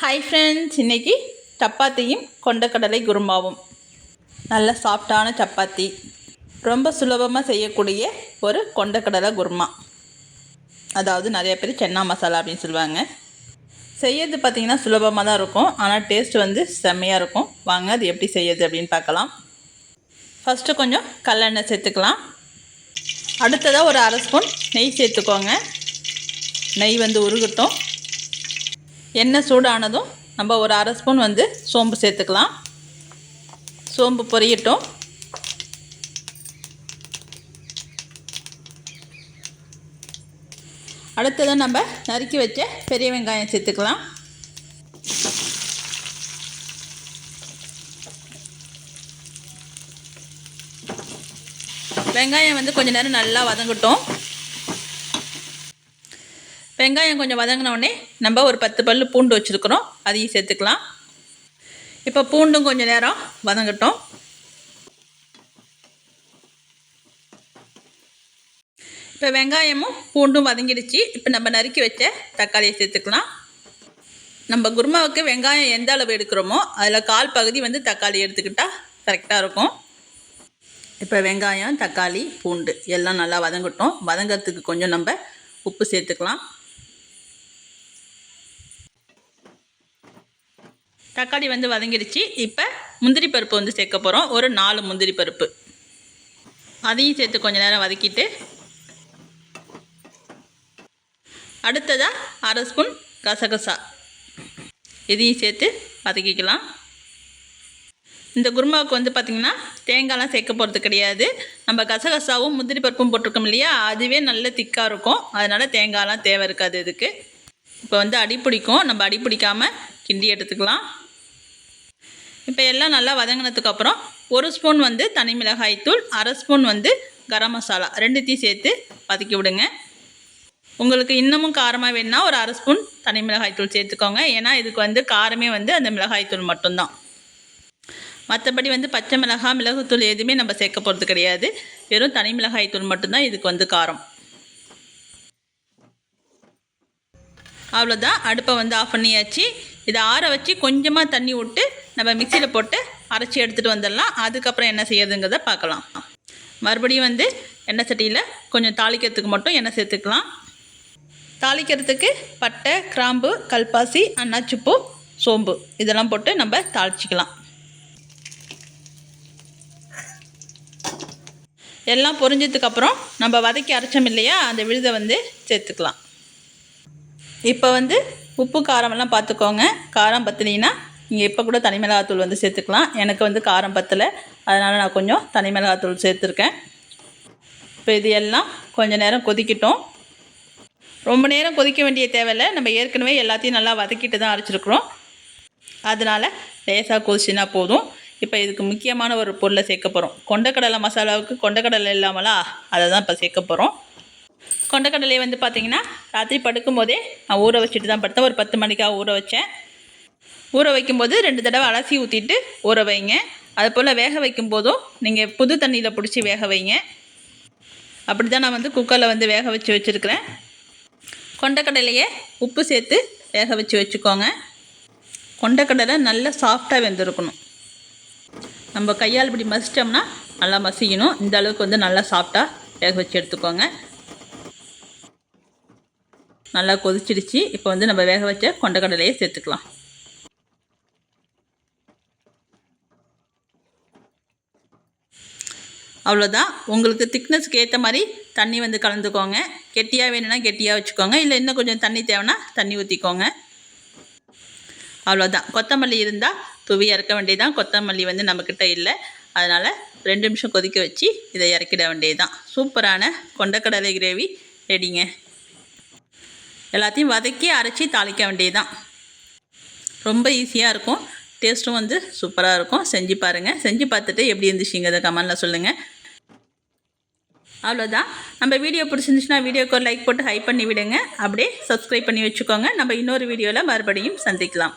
Hi friends இன்றைக்கி சப்பாத்தியும் கொண்டக்கடலை குருமாவும். நல்ல சாஃப்டான சப்பாத்தி. ரொம்ப சுலபமாக செய்யக்கூடிய ஒரு கொண்டக்கடலை குருமா. அதாவது நிறைய பேர் சென்னா மசாலா அப்படின்னு சொல்லுவாங்க. செய்யறது பார்த்திங்கன்னா சுலபமாக தான் இருக்கும். ஆனால் டேஸ்ட் வந்து செம்மையாக இருக்கும். வாங்க அது எப்படி செய்யறது அப்படின்னு பார்க்கலாம். ஃபஸ்ட்டு கொஞ்சம் கல்லெண்ணெய் சேர்த்துக்கலாம். அடுத்ததாக ஒரு அரை ஸ்பூன் நெய் சேர்த்துக்கோங்க. நெய் வந்து உருகட்டும். எண்ணெய் சூடானதும் நம்ம ஒரு அரை ஸ்பூன் வந்து சோம்பு சேர்த்துக்கலாம். சோம்பு பொரியட்டும். அடுத்தது நம்ம நறுக்கி வச்ச பெரிய வெங்காயம் சேர்த்துக்கலாம். வெங்காயம் வந்து கொஞ்சம் நேரம் நல்லா வதங்கட்டும். வெங்காயம் கொஞ்சம் வதங்கினோடனே நம்ம ஒரு பத்து பல் பூண்டு வச்சுருக்குறோம். அதையும் சேர்த்துக்கலாம். இப்போ பூண்டும் கொஞ்சம் நேரம் வதங்கட்டும். இப்போ வெங்காயமும் பூண்டும் வதங்கிடுச்சு. இப்போ நம்ம நறுக்கி வச்ச தக்காளியை சேர்த்துக்கலாம். நம்ம குருமாவுக்கு வெங்காயம் எந்த அளவு எடுக்கிறோமோ அதில் கால் பகுதி வந்து தக்காளி எடுத்துக்கிட்டால் கரெக்டாக இருக்கும். இப்போ வெங்காயம் தக்காளி பூண்டு எல்லாம் நல்லா வதங்கட்டும். வதங்கிறதுக்கு கொஞ்சம் நம்ம உப்பு சேர்த்துக்கலாம். தக்காளி வந்து வதங்கிடுச்சு. இப்போ முந்திரி பருப்பு வந்து சேர்க்க போகிறோம் ஒரு நாலு முந்திரி பருப்பு. அதையும் சேர்த்து கொஞ்சம் நேரம் வதக்கிட்டு அடுத்ததாக அரை ஸ்பூன் கசகசா இதையும் சேர்த்து வதக்கிக்கலாம். இந்த குருமாவுக்கு வந்து பார்த்திங்கன்னா தேங்காய்லாம் சேர்க்க போகிறது கிடையாது. நம்ம கசகசாவும் முந்திரி பருப்பும் போட்டிருக்கோம் இல்லையா? அதுவே நல்ல திக்காக இருக்கும். அதனால் தேங்காய்லாம் தேவை இருக்காது இதுக்கு. இப்போ வந்து அடி பிடிக்கும் நம்ம அடி பிடிக்காமல் கிண்டி எடுத்துக்கலாம். இப்போ எல்லாம் நல்லா வதங்கினதுக்கப்புறம் ஒரு ஸ்பூன் வந்து தனி மிளகாய் தூள் அரை ஸ்பூன் வந்து கரம் மசாலா ரெண்டுத்தையும் சேர்த்து வதக்கி விடுங்க. உங்களுக்கு இன்னமும் காரமாக வேணுன்னா ஒரு அரை ஸ்பூன் தனி மிளகாய் தூள் சேர்த்துக்கோங்க. ஏன்னா இதுக்கு வந்து காரமே வந்து அந்த மிளகாய் தூள் மட்டும்தான். மற்றபடி வந்து பச்சை மிளகாய் மிளகுத்தூள் எதுவுமே நம்ம சேர்க்க போகிறது கிடையாது. வெறும் தனி மிளகாய் தூள் மட்டும்தான் இதுக்கு வந்து காரம். அவ்வளோதான் அடுப்பை வந்து ஆஃப் பண்ணியாச்சு. இதை ஆற வச்சு கொஞ்சமாக தண்ணி விட்டு நம்ம மிக்சியில் போட்டு அரைச்சி எடுத்துகிட்டு வந்துடலாம். அதுக்கப்புறம் என்ன செய்யறதுங்கிறத பார்க்கலாம். மறுபடியும் வந்து எண்ணெய் சட்டியில் கொஞ்சம் தாளிக்கிறதுக்கு மட்டும் எண்ணெய் சேர்த்துக்கலாம். தாளிக்கிறதுக்கு பட்டை கிராம்பு கல்பாசி அன்னாச்சிப்பூ சோம்பு இதெல்லாம் போட்டு நம்ம தாளிச்சிக்கலாம். எல்லாம் பொரிஞ்சதுக்கப்புறம் நம்ம வதக்கி அரைச்சோம் இல்லையா அந்த விழுதை வந்து சேர்த்துக்கலாம். இப்போ வந்து உப்பு காரமெல்லாம் பார்த்துக்கோங்க. காரம் பத்தலைன்னா நீங்கள் இப்போ கூட தனி மிளகாத்தூள் வந்து சேர்த்துக்கலாம். எனக்கு வந்து காரம் பத்தலை. அதனால் நான் கொஞ்சம் தனி மிளகாத்தூள் சேர்த்துருக்கேன். இப்போ இது எல்லாம் கொஞ்சம் நேரம் கொதிக்கட்டும். ரொம்ப நேரம் கொதிக்க வேண்டிய தேவையில்லை. நம்ம ஏற்கனவே எல்லாத்தையும் நல்லா வதக்கிட்டு தான் அரைச்சிருக்குறோம். அதனால் லேசாக கொதிச்சுனா போதும். இப்போ இதுக்கு முக்கியமான ஒரு பொருளை சேர்க்க போகிறோம் கொண்டக்கடலை மசாலாவுக்கு கொண்டக்கடலை இல்லாமலா? அதை தான் இப்போ சேர்க்க போகிறோம் கொண்டக்கடலையை வந்து பார்த்திங்கன்னா ராத்திரி படுக்கும் போதே நான் ஊற வச்சுட்டு தான் படுத்தேன். ஒரு பத்து மணிக்காக ஊற வச்சேன். ஊற வைக்கும்போது ரெண்டு தடவை அலசி ஊற்றிட்டு ஊற வைங்க. அது போல் வேக வைக்கும் போதும் நீங்கள் புது தண்ணியில் பிடிச்சி வேக வைங்க. அப்படி தான் நான் வந்து குக்கரில் வந்து வேக வச்சு வச்சுருக்கிறேன். கொண்டக்கடலையை உப்பு சேர்த்து வேக வச்சு வச்சுக்கோங்க. கொண்டக்கடலை நல்லா சாஃப்டாக வெந்திருக்கணும். நம்ம கையால் இப்படி மசித்தோம்னா நல்லா மசிக்கணும் இந்த அளவுக்கு வந்து நல்லா சாஃப்டாக வேக வச்சு எடுத்துக்கோங்க. நல்லா கொதிச்சிடுச்சு. இப்போ வந்து நம்ம வேக வச்ச கொண்டக்கடலையை சேர்த்துக்கலாம். அவ்வளோதான் உங்களுக்கு திக்னஸ்க்கு ஏற்ற மாதிரி தண்ணி வந்து கலந்துக்கோங்க. கெட்டியாக வேணும்னா கெட்டியாக வச்சுக்கோங்க. இல்லை இன்னும் கொஞ்சம் தண்ணி தேவைன்னா தண்ணி ஊற்றிக்கோங்க அவ்வளோதான் கொத்தமல்லி இருந்தால் துவி இறக்க வேண்டியதான் கொத்தமல்லி வந்து நம்மக்கிட்ட இல்லை. அதனால் ரெண்டு நிமிஷம் கொதிக்க வச்சு இதை இறக்கிட வேண்டியதுதான். சூப்பரான கொண்டக்கடலை கிரேவி ரெடிங்க. எல்லாத்தையும் வதக்கி அரைச்சி தாளிக்க வேண்டியதுதான். ரொம்ப ஈஸியாக இருக்கும். டேஸ்ட்டும் வந்து சூப்பராக இருக்கும். செஞ்சு பாருங்கள் செஞ்சு பார்த்துட்டு எப்படி இருந்துச்சுங்கிறத கமெண்டில் சொல்லுங்கள் அவ்வளோதான் நம்ம வீடியோ பிடிச்சிருந்துச்சுன்னா வீடியோக்கு ஒரு லைக் போட்டு ஹைப் பண்ணி விடுங்க. அப்படியே சப்ஸ்கிரைப் பண்ணி வச்சுக்கோங்க. நம்ம இன்னொரு வீடியோவில் மறுபடியும் சந்திக்கலாம்.